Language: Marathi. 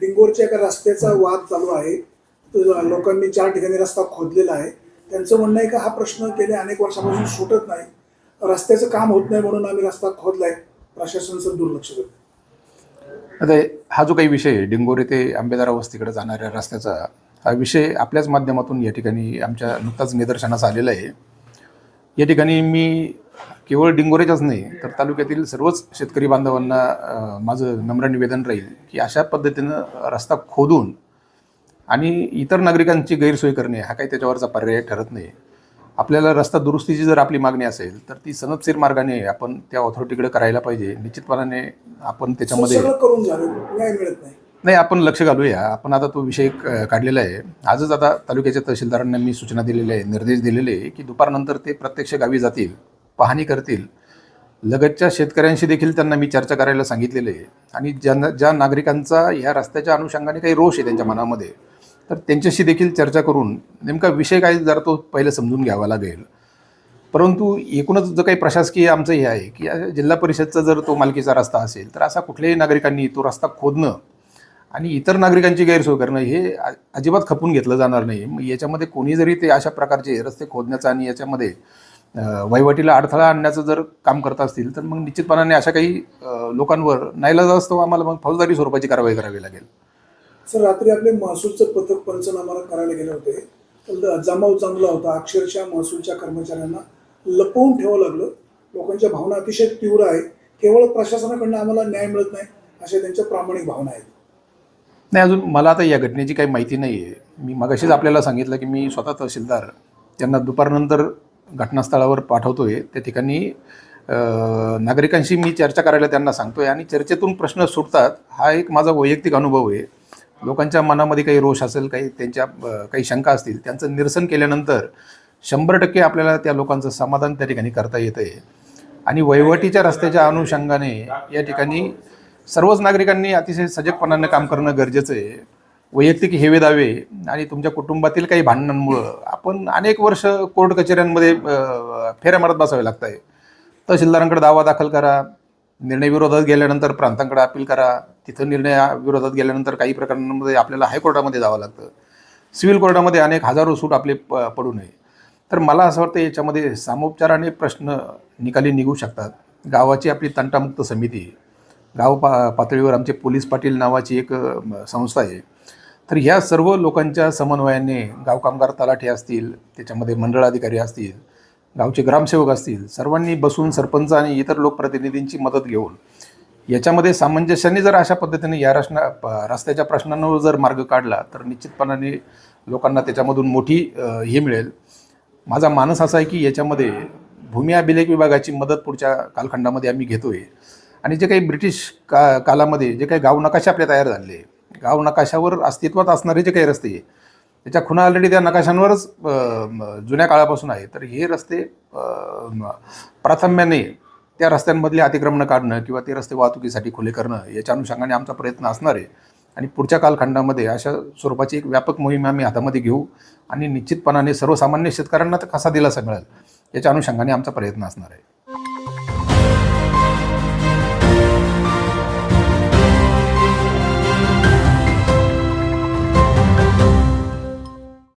डिंगोरच्या एका रस्त्याचा वाद चालू आहे. तो लोकांनी चार ठिकाणी रस्ता खोदलेला आहे त्यांचं म्हणणं आहे का हा प्रश्न गेल्या अनेक वर्षापासून सुटत नाही. रस्त्याचं काम होत नाही म्हणून आम्ही रस्ता खोदलाय. प्रशासनाचं दुर्लक्ष करतो आता हा जो काही विषय डिंगोर डिंगोरे ते आंबेदारा वस्तीकडे जाणाऱ्या रस्त्याचा हा विषय आपल्याच माध्यमातून या ठिकाणी आमच्या नुकताच निदर्शनास आलेला आहे. या ठिकाणी मी केवळ डिंगोरेच्याच नाही तर तालुक्यातील सर्वच शेतकरी बांधवांना माझं नम्र निवेदन राहील की अशा पद्धतीनं रस्ता खोदून आणि इतर नागरिकांची गैरसोय करणे हा काही त्याच्यावरचा पर्याय ठरत नाही. आपल्याला रस्ता दुरुस्तीची जर आपली मागणी असेल तर ती सनदशीर मार्गाने आपण त्या ऑथॉरिटीकडे करायला पाहिजे. निश्चितपणाने आपण त्याच्यामध्ये नाही. आपण लक्ष घालूया. आपण आता तो विषय काढलेला आहे. आजच आता तालुक्याच्या तहसीलदारांना मी सूचना दिलेल्या आहे निर्देश दिलेले आहे की दुपारनंतर ते प्रत्यक्ष गावी जातील. पाहणी करतील. लगतच्या शेतकऱ्यांशी देखील त्यांना मी चर्चा करायला सांगितलेलं आहे. आणि ज्यांना ज्या नागरिकांचा ह्या रस्त्याच्या अनुषंगाने काही रोष आहे त्यांच्या मनामध्ये तर त्यांच्याशी देखील चर्चा करून नेमका विषय काय जरा तो पहिले समजून घ्यावा लागेल. परंतु एकूणच जो काही प्रशासकीय आमचं हे आहे की जिल्हा परिषदचा जर तो मालकीचा रस्ता असेल तर असा कुठल्याही नागरिकांनी तो रस्ता खोदणं आणि इतर नागरिकांची गैरसोय करणं हे अजिबात खपून घेतलं जाणार नाही. मग याच्यामध्ये कोणी जरी ते अशा प्रकारचे रस्ते खोदण्याचा आणि याच्यामध्ये वहिवाटीला अडथळा आणण्याचं जर काम करत असतील तर मग निश्चितपणाने अशा काही लोकांवर नाईलाज असतो आम्हाला मग फौजदारी स्वरूपाची कारवाई करावी लागेल. सर रात्री आपले महसूलचं पथक पंचनामा करायला गेले होते. जमाव जमला होता अक्षरशः महसूलच्या कर्मचाऱ्यांना लपवून ठेवावं लागलं. लोकांच्या भावना अतिशय तीव्र आहे. केवळ प्रशासनाकडनं आम्हाला न्याय मिळत नाही अशा त्यांच्या प्रामाणिक भावना आहेत. नाही अजून मला आता या घटनेची काही माहिती नाही आहे मी मगाशीच आपल्याला सांगितलं की मी स्वतः तहसीलदार. त्यांना दुपारनंतर घटनास्थळावर पाठवतोय. त्या ठिकाणी नागरिकांशी मी चर्चा करायला त्यांना सांगतोय आणि चर्चेतून प्रश्न सुटतात. हा एक माझा वैयक्तिक अनुभव आहे. लोकांच्या मनामध्ये काही रोष असेल काही त्यांच्या काही शंका असतील त्यांचं निरसन केल्यानंतर शंभर टक्के आपल्याला त्या लोकांचं समाधान त्या ठिकाणी करता येतं आहे आणि वहिवटीच्या रस्त्याच्या अनुषंगाने या ठिकाणी सर्वच नागरिकांनी अतिशय सजगपणानं काम करणं गरजेचं आहे. वैयक्तिक हेवे दावे आणि तुमच्या कुटुंबातील काही भांडणांमुळं आपण अनेक वर्ष कोर्ट कचेऱ्यांमध्ये फेऱ्या मारत बसावे लागत आहे तहसीलदारांकडे दावा दाखल करा निर्णय विरोधात गेल्यानंतर प्रांतांकडे अपील करा तिथं निर्णय विरोधात गेल्यानंतर काही प्रकरणांमध्ये आपल्याला हायकोर्टामध्ये जावं लागतं. सिव्हिल कोर्टामध्ये अनेक हजारो सूट आपले प पडू नये. तर मला असं वाटतं याच्यामध्ये सामोपचाराने प्रश्न निकाली निघू शकतात. गावाची आपली तंटामुक्त समिती गाव पा पातळीवर आमचे पोलीस पाटील नावाची एक संस्था आहे. तर ह्या सर्व लोकांच्या समन्वयाने गाव कामगार तलाठी असतील त्याच्यामध्ये मंडळ अधिकारी असतील गावचे ग्रामसेवक असतील सर्वांनी बसून सरपंच आणि इतर लोकप्रतिनिधींची मदत घेऊन याच्यामध्ये सामंजस्याने जर अशा पद्धतीने या रचना रस्त्याच्या प्रश्नांवर जर मार्ग काढला तर निश्चितपणाने लोकांना त्याच्यामधून मोठी हे मिळेल. माझा मानस असा आहे की याच्यामध्ये भूमी अभिलेख विभागाची मदत पुढच्या कालखंडामध्ये आम्ही घेतो आहे आणि जे काही ब्रिटिश का कालामध्ये जे काही गाव नकाशे आपले तयार झाले गाव नकाशावर अस्तित्वात असणारे जे काही रस्ते आहे, त्याच्या खुणा ऑलरेडी त्या नकाशांवरच जुन्या काळापासून आहे तर हे रस्ते प्राथम्याने त्या रस्त्यांमधले अतिक्रमणं काढणं किंवा ते रस्ते वाहतुकीसाठी खुले करणं याच्या अनुषंगाने आमचा प्रयत्न असणार आहे. आणि पुढच्या कालखंडामध्ये अशा स्वरूपाची एक व्यापक मोहीम आम्ही हातामध्ये घेऊ आणि निश्चितपणाने सर्वसामान्य शेतकऱ्यांना तर कसा दिलासा मिळेल याच्या अनुषंगाने आमचा प्रयत्न असणार आहे.